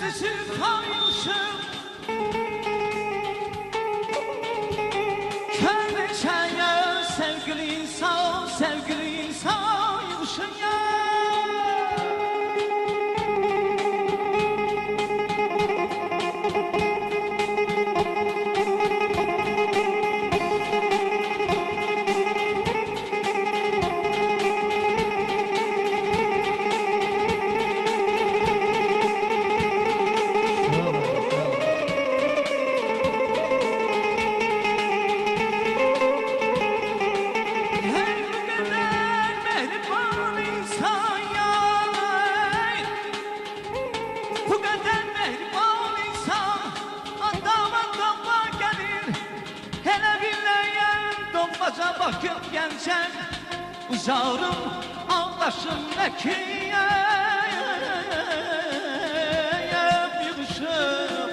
Hasretin kalmışım. Donmaca bakıp gelsen Uzağırım ağlaşım ne ki Yığışıp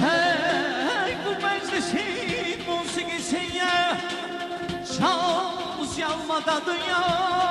Hey bu meclisin musikisi ya Şans yanmada dünyanı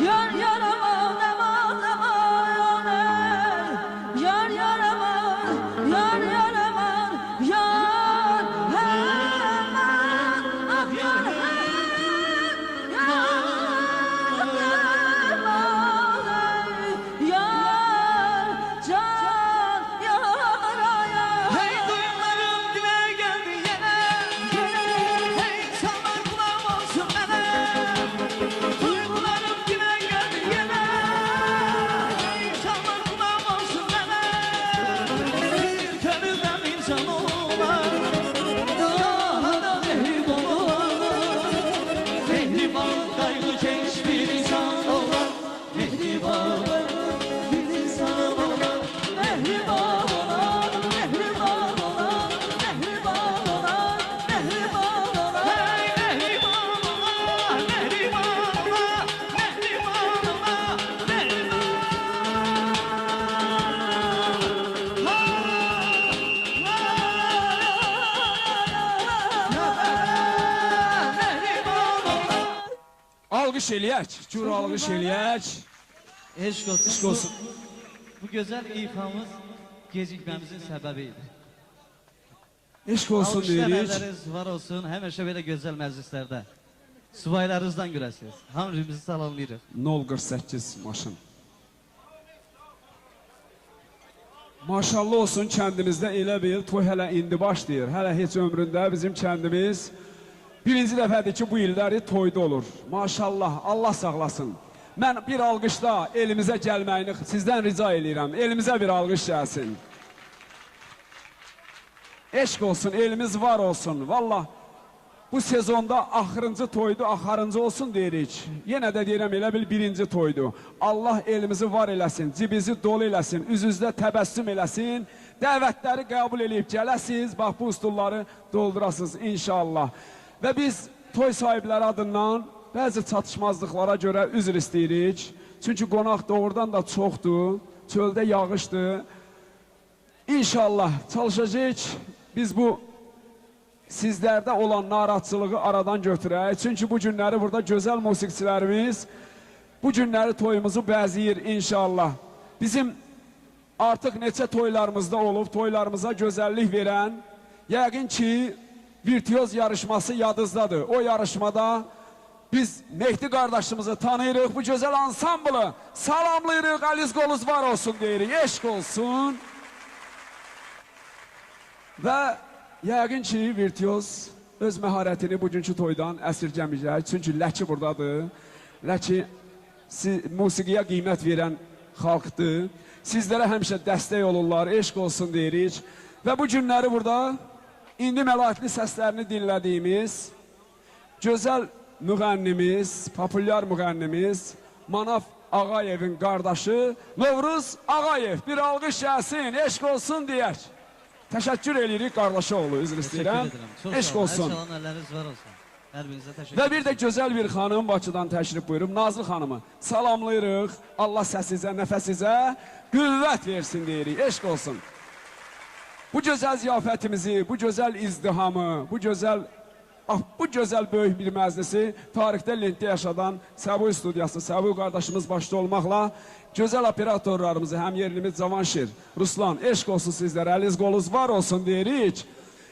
Yar yar Alqış eləyək, cür alqış eləyək. Eşq olsun. Eşq olsun. Bu, bu gözəl ifamız gecikmemizin səbəbidir. Eşq olsun deyirik. Alkışlar var olsun. Həmişə belə gözəl məclislərdə. Subaylarınızdan görəsiniz. Hamımızı salamlayırıq. 048 maşın. Maşallah olsun kəndimizdə elə bir toy hələ indi başlayır. Hələ heç ömründə bizim kəndimiz birinci dəfədir ki bu illəri toyda olur. Maşallah Allah saxlasın. Mən bir alqışda elimizə gəlməyini sizdən rica eləyirəm. Elimizə bir alqış gəlsin. Eşq olsun, elimiz var olsun. Vallah bu sezonda axırıncı toydu, axarıncı olsun deyirik. Yenə də deyirəm elə bil birinci toydu. Allah elimizi var eləsin, cibinizi dolu eləsin, üzünüzdə təbəssüm eləsin. Dəvətləri qəbul eləyib gələsiniz, bax bu stulları doldurasınız inşallah. Və biz toy sahibləri adından bəzi çatışmazlıqlara görə üzr istəyirik. Çünki qonaq doğrudan da çoxdur, çöldə yağışdır. İnşallah çalışacağıq biz bu sizlərdə olan narahatçılığı aradan götürək. Çünki bu günləri burada gözəl musiqiçilərimiz bu günləri toyumuzu bəzəyir inşallah. Bizim artıq neçə toylarımızda olub, toylarımıza gözəllik verən, yəqin ki, virtuoz yarışması yadınızdadır. O yarışmada biz Mehdi qardaşımızı tanıyırıq, bu gözəl ansamblı salamlayırıq, əliz qoluz var olsun deyirik, eşq olsun. Və yəqin ki, virtuoz öz məharətini bugünkü toydan əsirgəməyəcək. Çünki Ləki buradadır. Ləki si musiqiyə qiymət verən xalqdır. Sizlərə həmişə dəstək olurlar, eşq olsun deyirik. Və bu günləri burada indi məlahətli səslərini dinlədiyimiz gözəl müğənnimiz, populyar müğənnimiz Manaf Ağayevin qardaşı Novruz Ağayev. Bir alqış gəlsin, eşq olsun deyək. Təşəkkür edirik qardaşı oğlu, üzr istəyirəm. Eşq olun. olsun. Çalan var Və bir də gözəl bir xanım Bakıdan təşrif buyurub, Nazlı xanımı salamlayırıq. Allah səsinizə, nəfəsinizə qüvvət versin deyirik. Eşq olsun. Bu gözəl ziyafətimizi, bu gözəl izdihamı, bu gözəl ah, bu gözəl böyük bir məclisi tarixdə lentdə yaşadan Səbuy studiyası, Səbuy qardaşımız başda olmaqla gözəl operatorlarımızı, həm yerlimiz Cavanşir, Ruslan, eşq olsun sizlərə, əliz qolunuz var olsun deyirik.